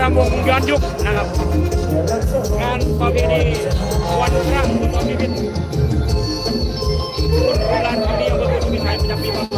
รำวงย้อนยุคนะครับ งานประเพณีวันพระคุณพิพิธคุณโบราณคำนี้อำเภอพุทธวิสัยประจำปีพศ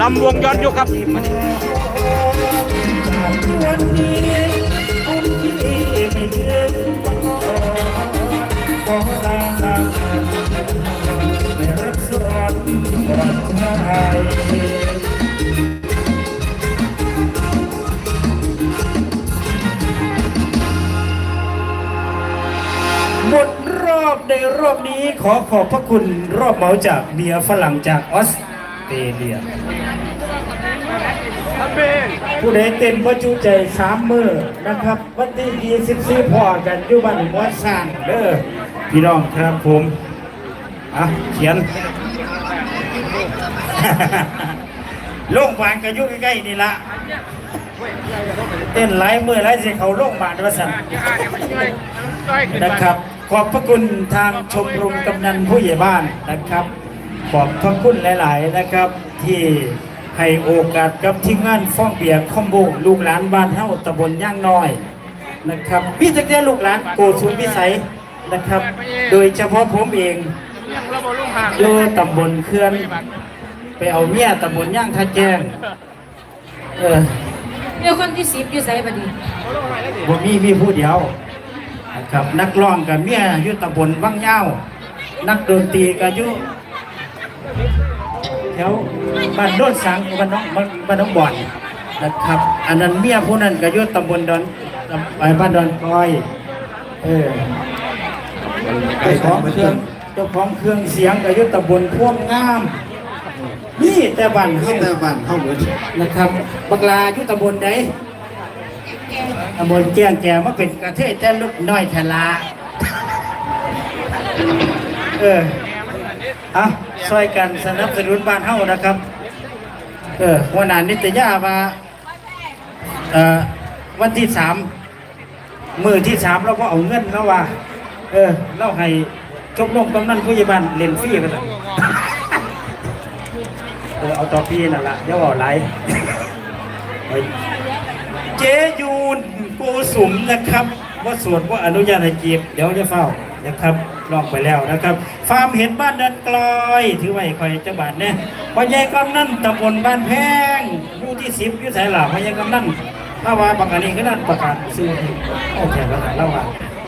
ลำวงย้อนยุคครับหมดรอบในรอบนี้ขอขอบพระคุณรอบเมาจากเมียฝรั่งจากออส เตเลียผู้ใดเต็มประจุใจสามมือนะครับ วันที่24พอกันอยู่บ้านหม้อสร้างเด้อพี่น้องครับผมอะเขียนโรงพยาบาลก็อยู่ใกล้ๆนี่ละเต้นหลายมือหลายสิเขาโรงพยาบาลว่าสั่นนะครับ ขอบพระคุณทางชมรมกำนันผู้ใหญ่บ้านนะครับ ขอบพระคุณหลาย ๆ นะครับ ที่ให้โอกาสกับทีมงานฟ้องเบียร์คอมโบลูกหลานบ้านเฮาตำบลย่างน้อยนะครับพี่จักเรียนลูกหลานโกสุนพิสัยนะครับ โดยเฉพาะผมเองอยู่ตำบลเขื่อน ไปเอาเมียตำบลย่างท่าแจ้งเออเดี๋ยวคนที่สิบอยู่ไสบัดนี้บ่มีมีผู้เดียวนะครับนักร้องกับเมียอยู่ตำบลวังเย้าวนักดนตรีก็อยู่แถ วบ้านโนนสังบ้านน้องบ้านน้องบ่อนนะครับ อันนั้นเมียผู้นั้นก็อยู่ตำบลดอนไปบ้านดอนคอย เออเจ้าของเครื่องเจ้าของเครื่องเสียงก็อยู่ตำบลพ่วงงามนี่แต่บ้านเฮ็เฮาแต่บ้านเฮาเหมือนนะครับบักลาอยู่ตำบลใดตำบลแจ้งแก่มาเป็นกระเทยแต่ลูกน้อยทลาเออ อาช่วยกันสนับสนุนบ้านเฮานะครับ เออหัวหน้านิตยามาเอ่อวันที่สามมือที่สามเราก็เอาเงินแล้วว่า เออ เราให้ชมรมกำนันผู้ใหญ่บ้านเล่นฟรีกันเออเอาต่อพี่นั่นละเดี๋ยวเอาไหลเจยูนโกสุมนะครับว่าสวดว่าอนุญาตให้จีบเดี๋ยวจะเฝ้า นะครับลองไปแล้วนะครับฟาร์มเห็นบ้านเดินกลอยถือไว้คอยจังบาทเนี่ยพอใหญ่กำนันตำบลบ้านแพงหมู่ที่สิบอยู่ไสหล่ะพอใหญ่กำนันถ้าว่าบางอันนี้ก็นั่นประกาศซื้อโอเคแล้วกันเล่าว่า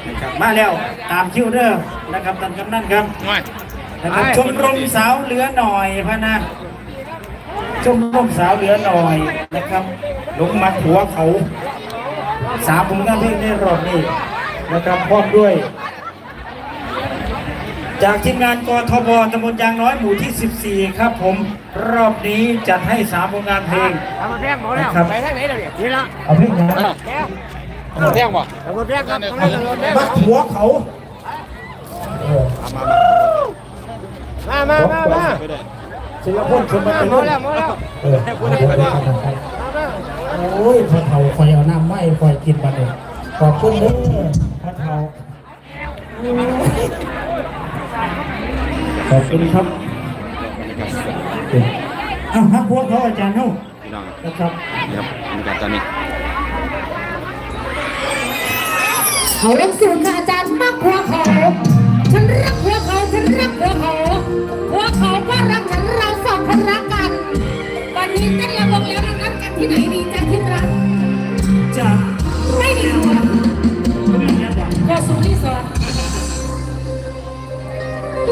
นะครับมาแล้วตามคิวเด้อนะครับท่านกำนันครับนะครับชมรมสาวเหลือหน่อยพะนะชมรมสาวเหลือหน่อยนะครับหลงมัดหัวเขาสามผลงานเพลงในรอบนี้นะครับพร้อมด้วย จากทีมงานกทบตำบลยางน้อยหมู่ที่ 14 ครับผมรอบนี้จัดให้สามผลงานเพลงทำมาแพงหมดแล้วนะครับไปทางไหนเดี๋ยวนี้นี่ละเอาเพลงนะแพงบ่ทำมาแพงครับทำมาแพงมัดหัวเขาเออมามามามาศิลปนชนมามาเป็นหมดแล้วหมดแล้วเออโอ้ยพระเฒ่าคอยเอาน้ำไม้คอยกินมาเลยขอบคุณเด้อพระเฒ่า ขอบคุณครับเอาฮักพวกเขาอาจารย์เฮ้าพี่น้องนะครับนี่ครับบรรยากาศตอนนี้เขารักสูตรค่ะอาจารย์มากกว่าเขาฉันรักหัวเขาฉันรักหัวเขาหัวเขาก็รักฉันเราสองคนรักกัน วันนี้เต้นระวงแล้วนัดกันที่ไหนดี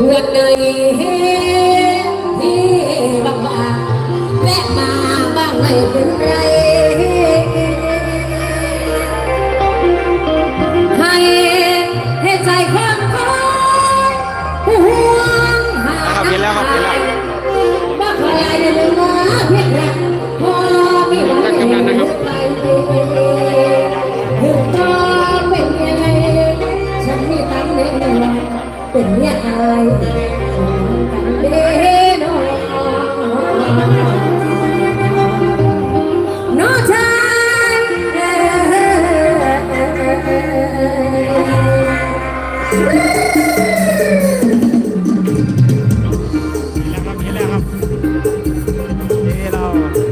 วันไหนที่บ้างมาแวะมาบ้างไม่เป็นไรให้ให้ใจความเขาห่วงหาครเห็นแล้วครับเห็นแล้วบ้าใครในมือมาเพียงแค่พอมีหวังให้ไปถึงตอนเป็นยังไงฉันมีตังค์ใน เป็นเนี่ยอายเด้นยเห็นกัเห็นแล้วครับเรา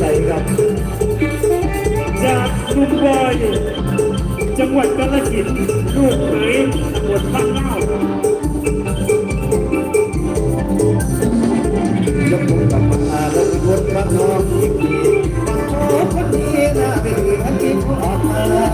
สัยครับจากลุงบอยจังหวัดกาฬสินลูกหนหมดบ้านเน่ายกมือกลับมาแล้วรถพัะน้องอีกทีบางทีน่เป็นอันที่เขาอมา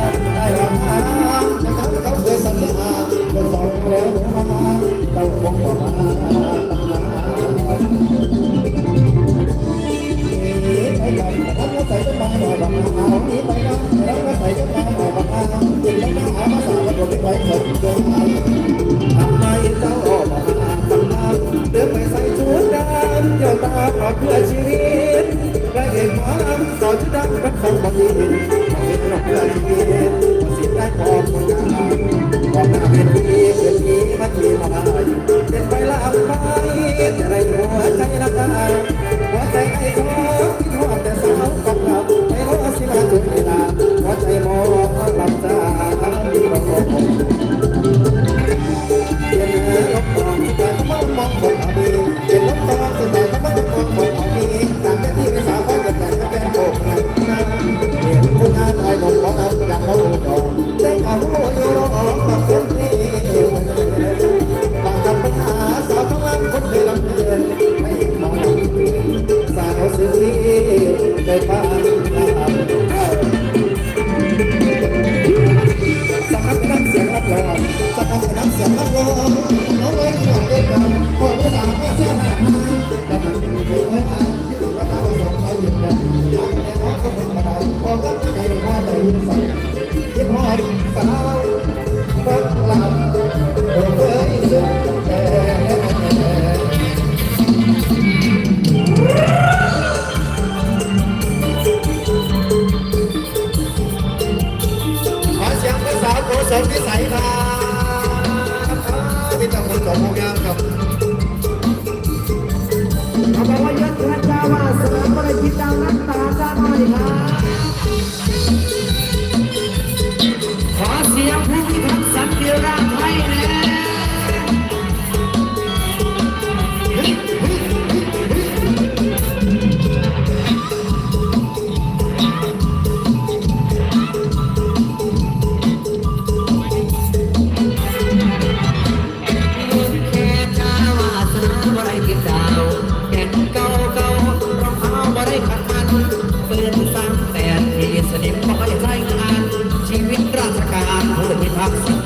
ผู้พิทักษ์